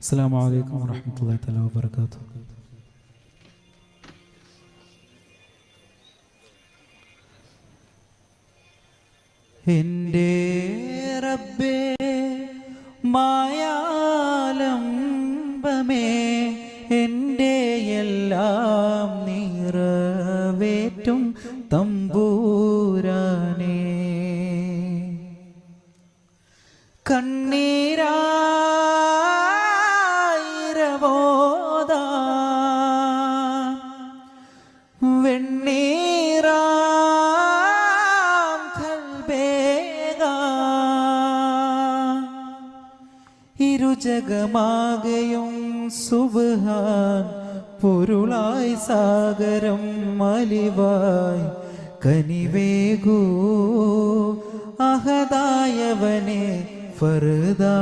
അസ്സാം വലൈക്കും വാഹമത്തല്ലാ തല വാബർക്കാത്തു എന്റെ റബ്ബേ മായാലംബമേ എന്റെ എല്ലാം നിറവേറ്റും തമ്പൂരാനേ കണ്ണീരായിരവോദ. വെണ്ണീറാം കൽബേഗ. ഇരുജഗമാകയും സുബഹാൻ പൊരുളായി സാഗരം മലിവായി കനിവേകൂ. അഹദായവനെ ഫറുദാ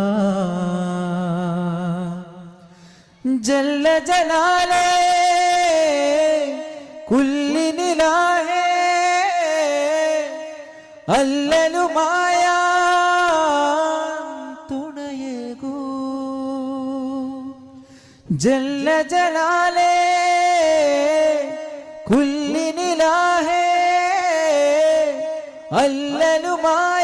ജല്ല ജലാലേ കുല്ലിനിലാഹേ അല്ലലുമായ തുണയേകൂ. ജല്ല ജലാലേ കുല്ലിനിലാഹേ അല്ലലുമായ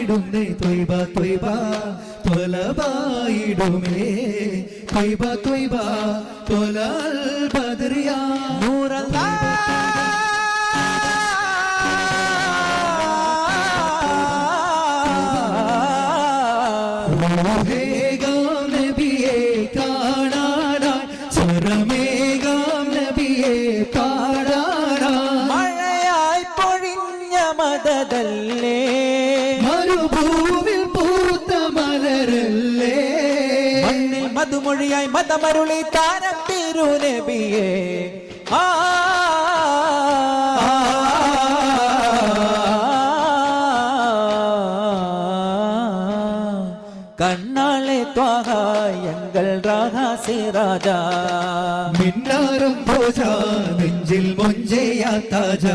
പാടിടുന്നേ തൊയ്ബ തൊയ്ബ. തൊലബായിടുമേ തൊയ്ബ തൊയ്ബ. തൊലൽ ബദ്രിയ. നൂറല്ലാ മഴയായി പൊഴിഞ്ഞ മദതല്ലേ മരുഭൂവിൽ പൂത്ത മലരല്ലേ മണ്ണിൽ മധുമൊഴിയായി മതമരുളി താരം തിരുനബിയെ ആ കണ്ണാളെ ത്വാഹ എങ്കൾ രാഹാസി രാജാ മിന്നാരം ഭോജ നെഞ്ചിൽ മൊഞ്ചയാ താജ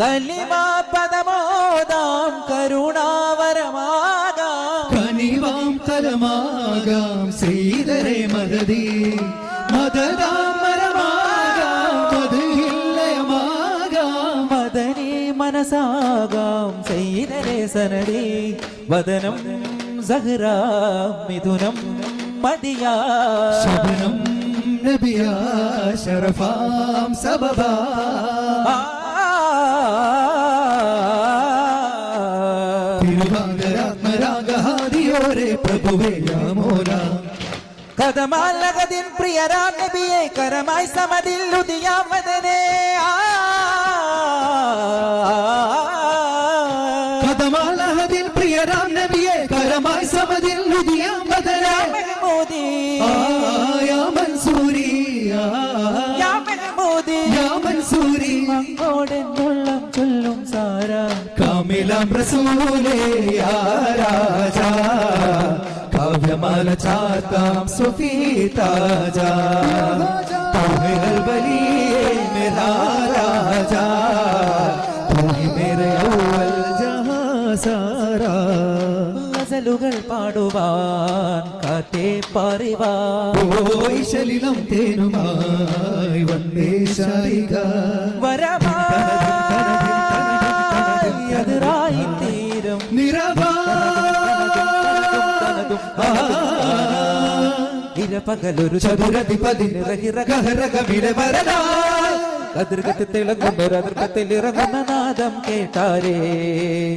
കലിമാ പദമോദാം കരുണാവരമാകാം കനിവാം കലമാകാം ശ്രീധരെ മദതി മദതാം മരമാകാം മധുഹില്ലയമാകാം മദനി മനസാകാം സൈനരെ സനടി വദനം സഹ്റ മിഥുനം മദിയാ ശബനം നബിയാ ശരഫാം സബബാ പ്രഭുവേ യാമോല. കഥമാലകതിൻ പ്രിയരാം നബിയെ കരമായി സമതിൽ ഉദിയാമതനെ കഥമാലഹദിൽ പ്രിയരാം നബിയെ കരമായി സമതിൽ ബദലാ മോദി ആയ മൻസൂരി. യാ മെഹമൂദി. യാ മൻസൂരി. അങ്ങോടെന്നുള്ളം ചൊല്ലും സാരാ. കാമിലാം റസൂലേ യാ രാജാ. काव्यमान चाहता सुफी ताज़ा तू तो मेरा राजा। तू मेरे अव्वल जहाँ सारा। गजलुगल पाडुवान काते परिवा ओइशलिनम तेनुमाई वंदे शालिका। वरमा यदरा ഇരപകലൊരു ചതുരധിപതി ഗഹരക വിടവരനാ കതിർകത്തി തിളങ്ങുന്നൊരതിർക്കത്തിൽ ഇറങ്ങുന്ന നാദം കേട്ടാരേ.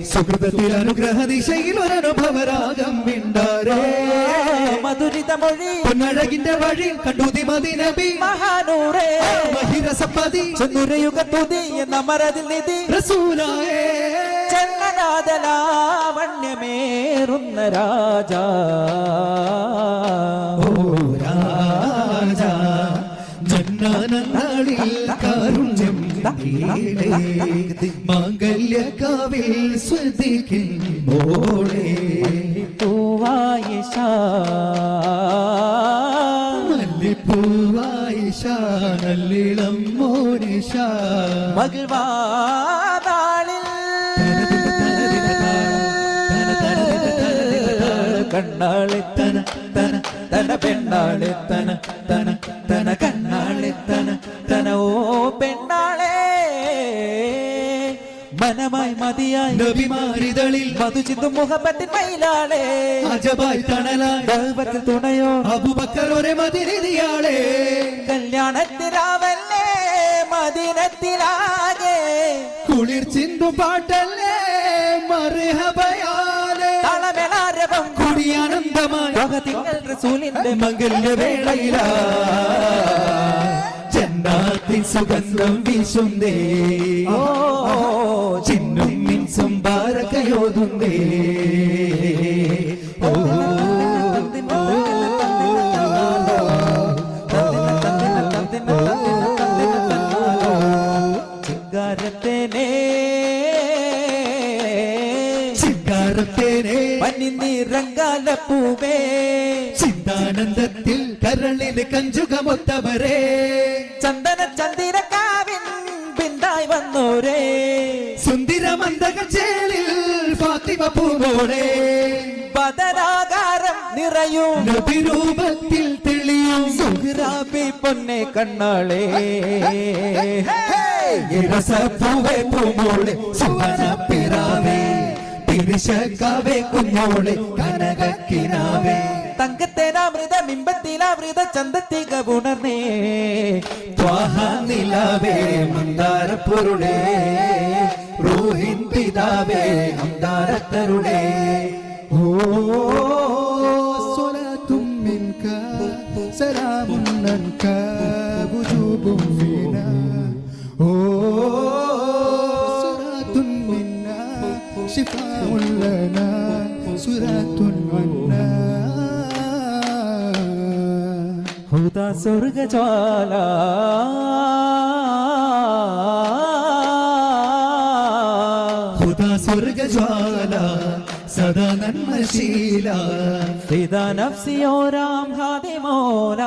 സുഹൃതത്തിൽ അനുഗ്രഹ ദിശയിൽ ഒരു ഒരനുഭവരാഗം മിണ്ടാരേ. മധുരിത മൊഴി. പൊന്നഴകിന്റെ വഴി കണ്ടുതി മദിനബി മഹാനൂറേ. മഹിരസപ്പതി. ചെന്നുരയുഗ തുതി എന്ന മരതിൽ നിധി. റസൂലായേ. ചെന്നനാദലാവണ്യമേറുന്ന രാജാ. രാജാ ജന്നാനനാളിൽ കാരുണ്യം നീളേ മാംഗല്യകാവിൽ സ്വദിക്കിൻ മോളേ പൂവായിഷ മല്ലിപ്പൂവായിഷ നല്ലിളം മോനിഷ മകിഴ്വാനാളിൽ പെണ്ണാളി തന തന തന കണ്ണാളി തന തന ഓ പെണ്ണാളെ. മനമായി മതിയായി നബിമാരിതളിൽ മധു ചിന്തു മുഹബത്തിൻ മയിലാളേ. അജബായി തണലായി ദൈവത്തിൽ തുണയോ? അബുബക്കർ ഒരേ മതിരിയാളേ കല്യാണത്തിലാവല്ലേ? മദിനത്തിലാകെ. കുളിർ ചിന്തു പാട്ടല്ലേ? മറിഹബയാലേ തളമെളാരവം കൂടി ലോകത്തിങ്കൽ റസൂലിന്റെ വേളയില. ചെന്നാത്തിൻ സുഗന്ധം വീശുന്നേ. ചിന്നും മിൻസും ബാരക്കയോതുന്നേ പനിനീറങ്കാല പൂവേ. ചിന്താനന്ദത്തിൽ കരളിൽ കഞ്ചുകമൊത്തവരെ. ചന്ദന ചന്ദിര കാവിൻ പിന്തായി വന്നോരേ. സുന്ദര ചേലിൽ ഫാത്തിമ പൂവോടെ. പതരാകാരം നിറയും. നബിരൂപത്തിൽ തെളിയും. സുഹ്റാബി പൊന്നെ കണ്ണാളേ. ഇരസപ്പൂവേ പൂമോളെ സുവന പിറാവേ തിരിശക്കാവേ കുഞ്ഞോളെ കനകക്കിനാവേ. തങ്കത്തേനാമൃത ബിംബത്തിലാമൃത ചന്തത്തിക ഉണർന്നേ. നിലാവേ മന്ദാര പൊരുളേ റൂഹിൻ പിതാവേ അന്താരത്തരുളേ. ഓ സ്വലാത്തും മിൻക സലാമുൻ അൻക വുജൂബും ഫീനാ. ഓ സുറാത്തുൻ മിന്നാ ശിഫാഉൻ ലനാ സുറാത്തുൻ അന്നാ ഹുദാ സ്വർഗജ്വാല ഹുദാ സ്വർഗജ്വാല സദാ നന്മശീല ഫിദാ നഫ്സിയോ രാം ഹാദിമോല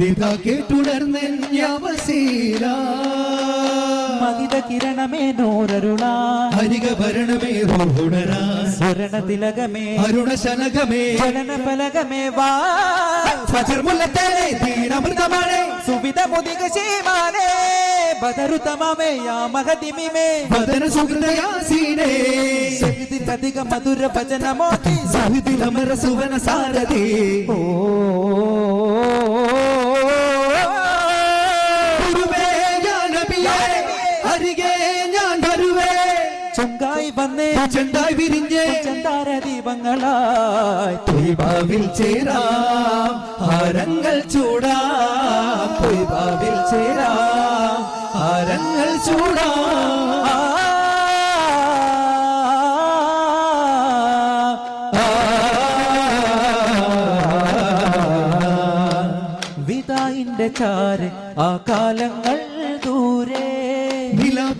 നിതാ കേട്ടുണർന്നവസീല മതിത കിരണമേ നൂരരുള ഹരിക ഭരണമേ ഉണരാ സ്വരണ തിലകമേ അരുണ ശനകമേ. ചലന ഫലകമേ വാ. ഫജർ മുല്ലത്തേനെ ദീനമൃതമാണ് സുവിധ മുതിക ശീമാനേ. ബദറു തമാമേ യാ മഹദിമിമേ വദന സുഹൃദയാസീനേ അധിക മധുര ഭജനമോതി. സഹിതിലമര സുവന സാരഥി ഓ ചൊങ്കായി വന്നേ. ചെണ്ടായി വിരിഞ്ഞേ. ചെണ്ടാര ദീപങ്ങളായി പൊയ്പാവിൽ ചേരാം. ഹാരങ്ങൾ ചൂടാം. പൊയ്പാവിൽ ചേരാം. ഹാരങ്ങൾ ചൂടാം. വിതായിന്റെ ചാര് ആ കാലങ്ങൾ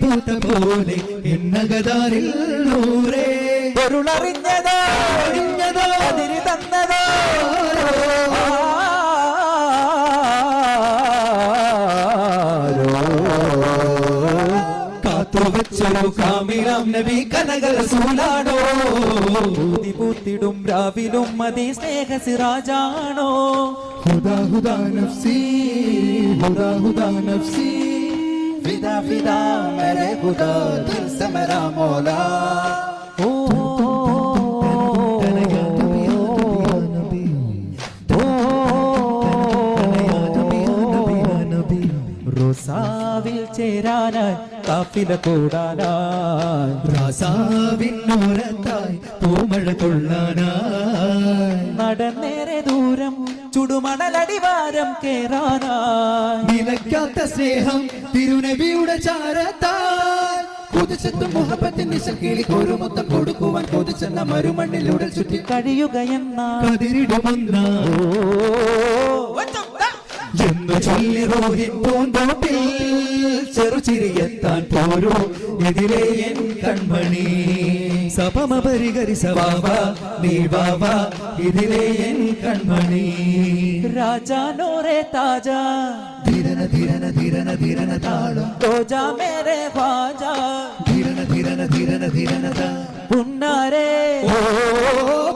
നിലാപ്പൂത്ത പോലെ എന്നകതാരിൽ നൂറേ. പൊരുളറിഞ്ഞതോ? അറിഞ്ഞതോ? അതിരി തന്നതോ? കാത്തുവച്ചൊരു കാമിലാം നബി കനക റസൂലാണോ ൂതി പൂത്തിടും രാവിലും മതി സ്നേഹ സിറാജാണോ ഹുദാ ഹുദാ നഫ്സി ഹുദാ ഹുദാ നഫ്സി. फिदा मेरे खुदा दिल से मेरा मौला റോസാവിൽ ചേരാനായി കാഫില കൂടാനായി. റോസാവിൻ നോരത്തായി പൂമഴ കൊള്ളാനായി. നടന്നേറെ ദൂരം ചുടുമണലടിവാരം കേറാനായി. നിലയ്ക്കാത്ത സ്നേഹം തിരുനബിയുടെ ചാരത്താൽ. കൊതിച്ചെത്തും മുഹബത്തിൻ നിശക്കിളി ഒരു മൊത്തം കൊടുക്കുവാൻ കൊതിച്ചെന്ന മരുമണ്ണിലൂടെ ചുറ്റി കഴിയുകയെന്ന കതിരിടുമെന്ന. എന്ന് ചൊല്ലി റോഹിൻ പൂന്തോപ്പിൽ ചെറുചിരിയെത്താൻ പോരൂ. ഇതിലെ എൻ കൺമണി. സപമ പരിഹരി കൺമണി. രാജാനോരെ താജ. ധീരന ധീരന ധീരന ധീരന താളം. തോജ മേരെ ഖ്വാജ ധീരന ധീരന ധീരന ധീരന പുന്നാരെ.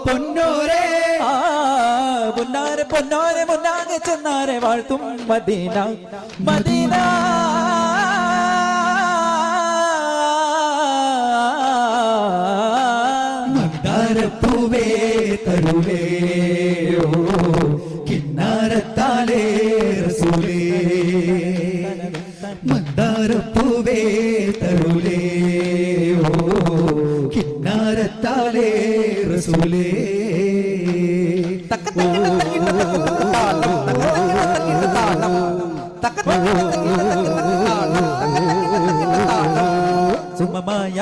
പൊന്നോരേ. പുന്നാരെ പൊന്നോരെ മുന്നാകെ ചെന്നാരെ വാഴ്ത്തും മദീന. മദീന ഓ കിന്നാരത്താലേ റസൂലേ മന്ദാരപ്പൂവേ തരുലേ ഓ കിന്നാരത്താലേ റസൂലേ സുമമായ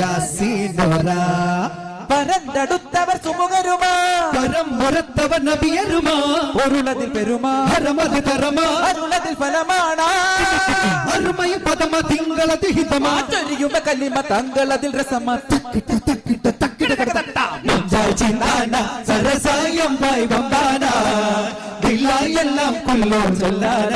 യാസീനോര പരന്തടുത്തവർ സുമുഖരുമാ പരം മുരത്തവ നബിയരുമാ പൊരുളതിൽ പെരുമാ ഹരമത് കരമാ അരുളതിൽ ഫലമാണാ അരുമയ പദമ തിങ്കള ദിഹിതമാ ചൊരിയുമ കല്ലിമ തങ്കളതിൽ രസമാ മഞ്ചാൽ ചിന്താന സരസായം പായ് വമ്പാന ദില്ലായെല്ലാം കൊല്ലോ ചൊല്ലാന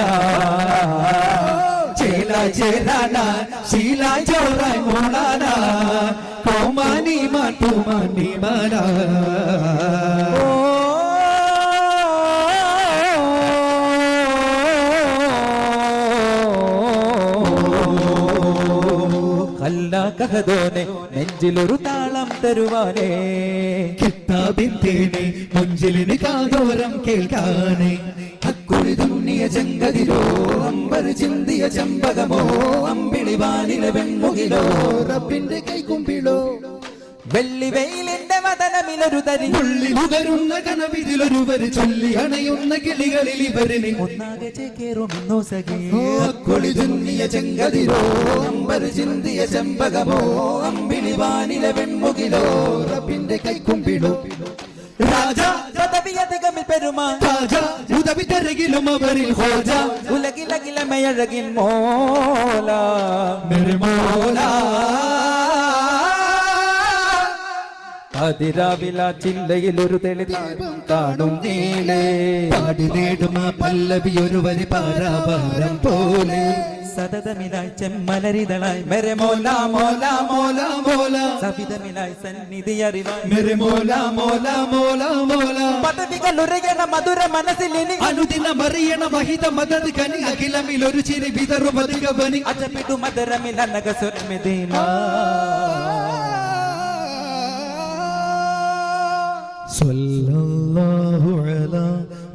കല്ല കഹദോനെ നെഞ്ചിലൊരു താളം തരുവാനേ. കിട്ടാബിന്തേനെ മുഞ്ചിലിന് കാതോരം കേൾക്കാനേ. തുണ്ണിയ ചെങ്കതിരോ അമ്പർ ചിന്തിയ ചെമ്പകമോ അമ്പിളി വെൺമുകിലോ റബ്ബിന്റെ കൈക്കുമ്പിളോ വെള്ളി വെയിലിന്റെ വതനമിലൊരു തരി. ഉള്ളി മുതരുന്ന കനവിതിലൊരുവര് ചൊല്ലി അണയുന്ന കിളികളിൽ ഇവരിനി ഒന്നാകെ ചേക്കേറുമെന്നോ സഖി കൊളി തുന്നിയ ചെങ്കതിരോ അമ്പര് ചിന്തിയ ചെമ്പകമോ അമ്പിളി വാനിലെ വെൺമുകിലോ റബ്ബിന്റെ കൈക്കുമ്പിളോ രാജാ നബിയധികം പെരുമാ. ഒരു തെളിദീപം കാണും നീലേ. പല്ലവി ഒരു വരി പാരാപാരം പോലെ. സതതമിലായി ചെമ്മലരിതളായി. മെരെ മോല മോല മോല മോല. സവിതമിലായി സന്നിധി അറിവായി. मेरे മോല മോല മോല മോല. പദവികൾ ഉരയണ മധുര മനസ്സിലിനി അനുദിനം അറിയണ മഹിത മദത് കനി. അഖിലമിൽ ഒരു ചിരി വിതറുമതികവനി അജപിടു മധുരമില നഗസുരമിതീന സല്ലല്ലാഹു അലാ